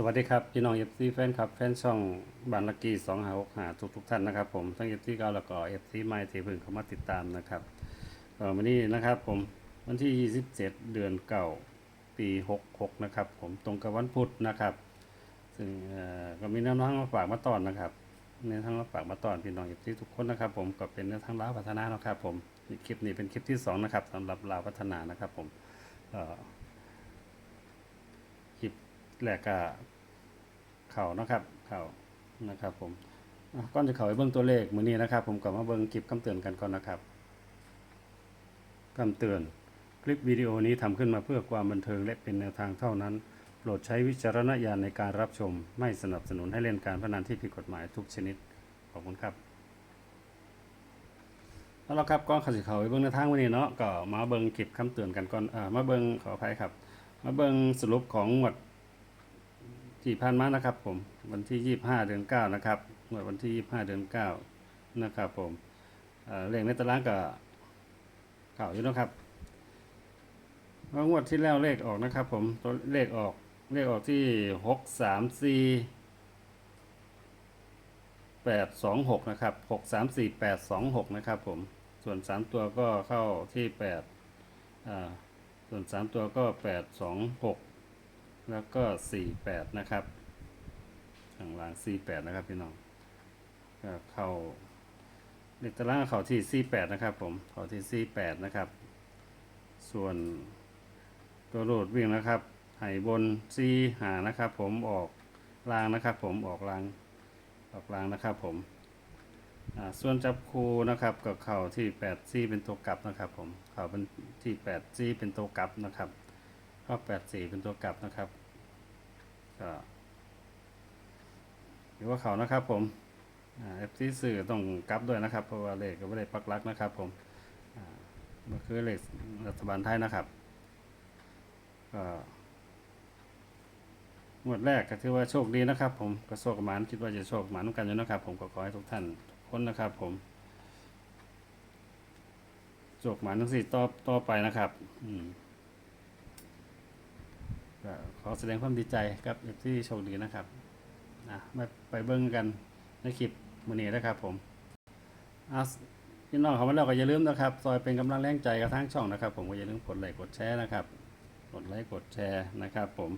สวัสดีครับ พี่น้องเอฟซีแฟนคลับ แฟนช่องบานลักกี้สองหาหกหาทุกทุกท่านนะครับผมทั้งเอฟซีเก่าแล้วก็เอฟซีใหม่ที่เพิ่งเข้ามาติดตามนะครับเออวันนี้นะครับผมวันที่ 27 เดือนเก่าปี66นะครับผมตรงกับวันพุธนะครับ ซึ่งก็มีแนวทางมาฝากมาตอนนะครับแนวทางมาฝากมาตอนพี่น้องเอฟซีทุกคนนะครับ ผมก็เป็นแนวทางลาวพัฒนานะครับผมคลิปนี้เป็นคลิปที่สองนะครับสำหรับลาวพัฒนานะครับผมเออ ลิปแรกก็เข่านะครับ เข่านะครับ ผมก่อนจะเข้าไปเบิ่งตัวเลขมือนี้นะครับ ผมก็มาเบิ่งคลิปคำเตือนกันก่อนนะครับคำเตือน คลิปวิดีโอนี้ทำขึ้นมาเพื่อความบันเทิงและเป็นแนวทางเท่านั้น โปรดใช้วิจารณญาณในการรับชม ไม่สนับสนุนให้เล่นการพนันที่ผิดกฎหมายทุกชนิด ขอบคุณครับ แล้วเราครับก่อนข้าสิเขาไปเบิ่งแนวทางวันนี้เนาะก็มาเบิ่งคลิปคำเตือนกันก่อนอ่ามาเบิ่งขออภัยครับ มาเบิ่งสรุปของงวด ที่ผ่านมานะครับผมวันที่ 25 เดือน9นะครับเมื่อวันที่ 25 เดือน9นะครับผมเเลขในตารางก็เก่าอยู่นะครับเมื่องวดที่แล้วเลขออกนะครับ ผมตัวเลขออกเลขออกที่ 6 3 4 8 2 6 นะครับ 6 3 4 8 2 6 นะครับผมส่วน 3 ตัวก็เข้าที่8อ่าส่วน 3 ตัวก็ 8 2 6 แล้วก็48นะครับข้างล่าง48นะครับพี่น้องก็เข้าเลขตารางเขาที่48นะครับ ผมเขาที่48นะครับ ส่วนตัวโรดวิ่งนะครับไห่บน4หานะครับ ผมออกลางนะครับ ผมออกลางออกลางนะครับ ผมอ่าส่วนจับคูนะครับก็เข้าที่8 4เป็นตัวกลับนะครับ ผมเข้าเป็นที่8 4เป็นตัวกลับนะครับ ก็แปดสี่เป็นตัวกลับนะครับก็หรือว่าเขานะครับผมเอฟซีสื่อต้องกลับด้วยนะครับ เพราะว่าเลขก็ไม่ได้ปักลักนะครับ ผมมันคือเลขรัฐบาลไทยนะครับก็งวดแรกก็ถือว่าโชคดีนะครับ ผมก็โชคหมานคิดว่าจะโชคหมานกันอยู่นะครับ ผมก็ขอให้ทุกท่านทุกคนนะครับ ผมโชคหมานทั้งสี่ต่อต่อไปนะครับ อืม ก็ขอแสดงความดีใจกับเอฟที่โชคดีนะครับนะมาไปเบิ้งกันในคลิปมือนี้นะครับผมอาพี่น้องเขามาแล้วก็อย่าลืมนะครับ ซอยเป็นกำลังแรงใจกับทั้งช่องนะครับ ผมก็อย่าลืมกดไลค์กดแชร์นะครับ กดไลค์กดแชร์นะครับ ผม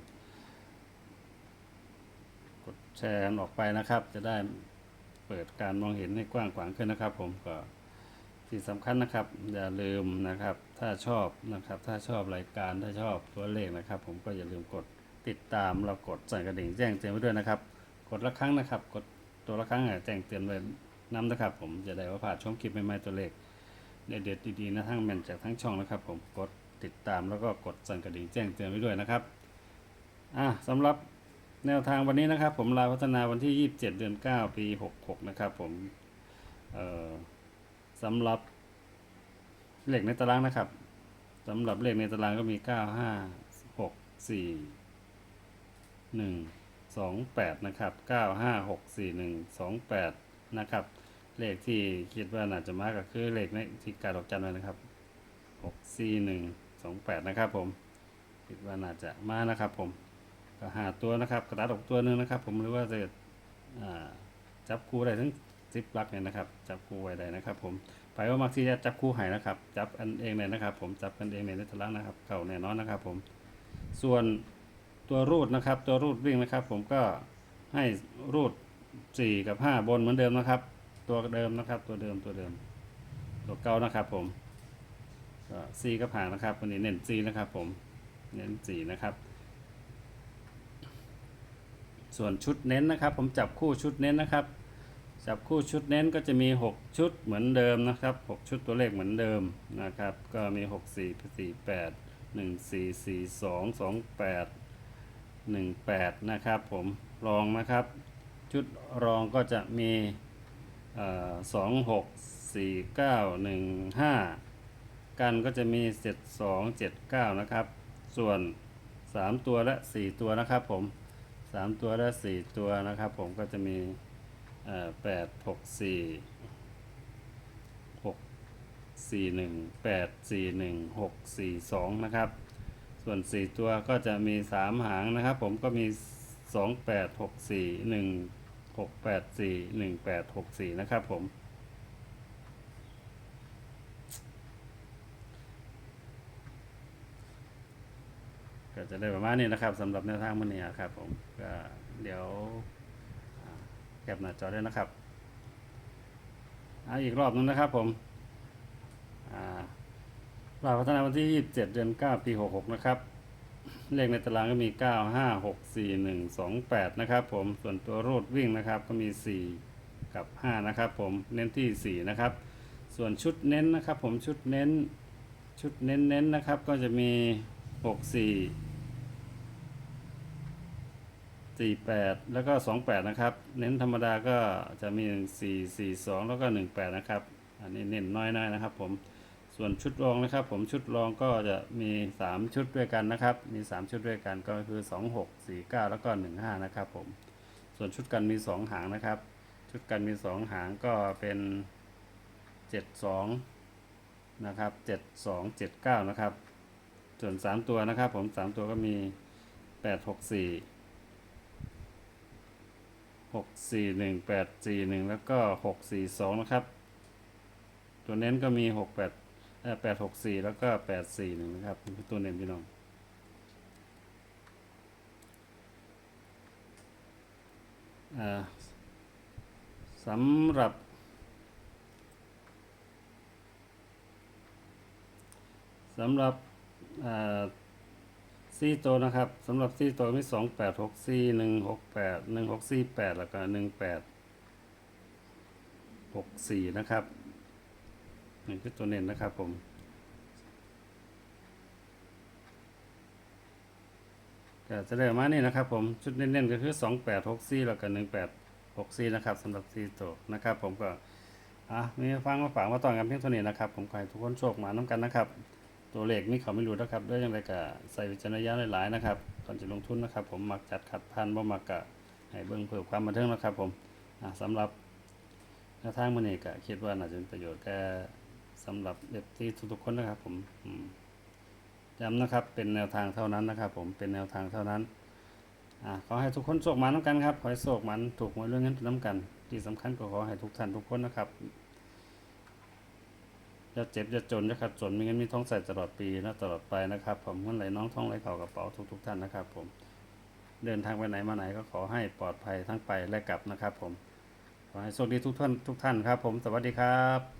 กดแชร์ออกไปนะครับ จะได้เปิดการมองเห็นให้กว้างขวางขึ้นนะครับ ผมก็ที่สำคัญนะครับ อย่าลืมนะครับ ถ้าชอบนะครับ ถ้าชอบรายการถ้าชอบตัวเลขนะครับ ผมก็อย่าลืมกดติดตามเรากดสั่นกระดิ่งแจ้งเตือนไว้ด้วยนะครับ กดละครั้งนะครับ กดตัวละครั้งอะแจ้งเตือนไว้นำนะครับ ผมจะได้ว่าผ่านชมคลิปใหม่ๆตัวเลขเด็ดๆดีๆนะทั้งแมนจากทั้งช่องนะครับ ผมกดติดตามแล้วก็กดสั่นกระดิ่งแจ้งเตือนไว้ด้วยนะครับอะสำหรับแนวทางวันนี้นะครับ ผมลาพัฒนาวันที่ 27 เดือน 9 ปี 66 นะครับ ผมเอ่อสำหรับ เลขในตารางนะครับสำหรับเลขในตารางก็มีเก้าห้าหกสี่หนึ่งสองแปดนะครับเก้าห้าหกสี่หนึ่งสองแปดนะครับ เลขที่คิดว่าน่าจะมากก็คือเลขในที่การดอกจันไว้นะครับหกสี่หนึ่งสองแปดนะครับผมคิดว่าน่าจะมานะครับผมก็หาตัวนะครับกระดาษออกตัวหนึ่งนะครับ ผมหรือว่าจะจับคู่ได้ทั้งซิปลักเนี่ยนะครับ จับคู่ไว้ได้นะครับ ผม ไปว่ามักที่จะจับคู่ให้นะครับ จับกันเองเลยนะครับ ผมจับกันเองในในตารางนะครับเก่าแน่นอนนะครับ ผม ส่วนตัวรูดนะครับ ตัวรูดวิ่งนะครับ ผมก็ให้รูดสี่กับห้าบนเหมือนเดิมนะครับ ตัวเดิมนะครับ ตัวเดิมตัวเดิม ตัวเก่านะครับ ผมก็สี่กับหางนะครับวันนี้เน้นสี่นะครับ ผมเน้นสี่นะครับ ส่วนชุดเน้นนะครับ ผมจับคู่ชุดเน้นนะครับ จับคู่ชุดเน้นก็จะมี 6 ชุดเหมือนเดิมนะครับ 6 ชุดตัวเลขเหมือนเดิมนะครับ ก็มี 6 4 4 8 1 4 4 2 2 8 1 8 นะครับผมรองนะครับ ชุดรองก็จะมีสองหกสี่เก้าหนึ่งห้ากันก็จะมีเจ็ดสองเจ็ดเก้านะครับ ส่วนสามตัวและสี่ตัวนะครับผมสามตัวและสี่ตัวนะครับผมก็จะมี แปดหกสี่หกสี่หนึ่งแปดสี่หนึ่งหกสี่สองนะครับ ส่วนสี่ตัวก็จะมีสามหางนะครับ ผมก็มีสองแปดหกสี่หนึ่งหกแปดสี่หนึ่งแปดหกสี่นะครับผมก็จะได้ประมาณนี้นะครับสำหรับแนวทางมันเนี่ยครับผมก็เดี๋ยว แคปหน้าจอด้วยนะครับเอาอีกรอบนึงนะครับผมอ่ารอบพัฒนาวันที่ 27 เดือน 9 ปี 66 นะครับ เลขในตารางก็มี 9 5 6 4 1 2 8 นะครับผม ส่วนตัวรูดวิ่งนะครับก็มี 4 กับ 5 นะครับผม เน้นที่ 4 นะครับ ส่วนชุดเน้นนะครับผม ชุดเน้น ชุดเน้นเน้นนะครับ ก็จะมี 6 4 สี่แปดแล้วก็สองแปดนะครับ เน้นธรรมดาก็จะมีสี่สี่สองแล้วก็หนึ่งแปดนะครับ อันนี้เน้นน้อยๆนะครับ ผมส่วนชุดรองนะครับ ผมชุดรองก็จะมีสามชุดด้วยกันนะครับ มีสามชุดด้วยกันก็คือสองหกสี่เก้าแล้วก็หนึ่งห้านะครับ ผม ส่วนชุดกันมีสองหางนะครับ ชุดกันมีสองหางก็เป็นเจ็ดสองนะครับเจ็ดสองเจ็ดเก้านะครับ ส่วนสามตัวนะครับ ผมสามตัวก็มีแปดหกสี่ หกสี่หนึ่งแปดสี่หนึ่งแล้วก็หกสี่สองนะครับ ตัวเน้นก็มีหกแปดแปดหกสี่แล้วก็แปดสี่หนึ่งนะครับนี่คือตัวเน้นพี่น้องอ่าสำหรับ สำหรับ อ่าสี่ตัวนะครับสำหรับสี่ตัวมีสองแปดหกสี่หนึ่งหกแปดหนึ่งหกสี่แปดแล้วก็หนึ่งแปดหกสี่นะครับนี่คือตัวเน้นนะครับผมก็จะได้ปรมานี้นะครับผมชุดเน้นๆก็คือสองแปดหกสี่แล้วก็หนึ่งแปดหกสี่นะครับสำหรับสี่ตัวนะครับผมก็อะมีฟังมาฝากมาต่อกันเพียงเท่านี้นะครับ ผมขอให้ทุกคนโชคมาน้ำกันนะครับ ตัวเลขนี่เขาไม่รู้นะครับด้วยยังไงก็ใส่วิจารณญาณหลายๆนะครับก่อนจะลงทุนนะครับ ผมมักจัดขัดพันบ่มักกะให้เบิ่งเพิ่มความบันเทิงนะครับ ผมอ่าสำหรับแนวทางมันนี่ก็คิดว่าน่าจะเป็นประโยชน์แก่สำหรับเด็กที่ทุกๆคนนะครับ ผมย้ำนะครับ เป็นแนวทางเท่านั้นนะครับ ผมเป็นแนวทางเท่านั้นอ่าขอให้ทุกคนโชคมาน้ำกันครับขอให้โชคมันถูกหวยเรื่องเงินน้ำกัน ที่สำคัญก็ขอให้ทุกท่านทุกคนนะครับ อย่าเจ็บอย่าจนจะขัดจนไม่งั้นมีท้องใส่ตลอดปีและตลอดไปนะครับ ผมเงินไหลน้องท้องไหลเข่ากระเป๋าทุกทุกท่านนะครับ ผม เดินทางไปไหนมาไหนก็ขอให้ปลอดภัยทั้งไปและกลับนะครับ ผมขอให้โชคดีทุกท่านทุกท่านครับ ผมสวัสดีครับ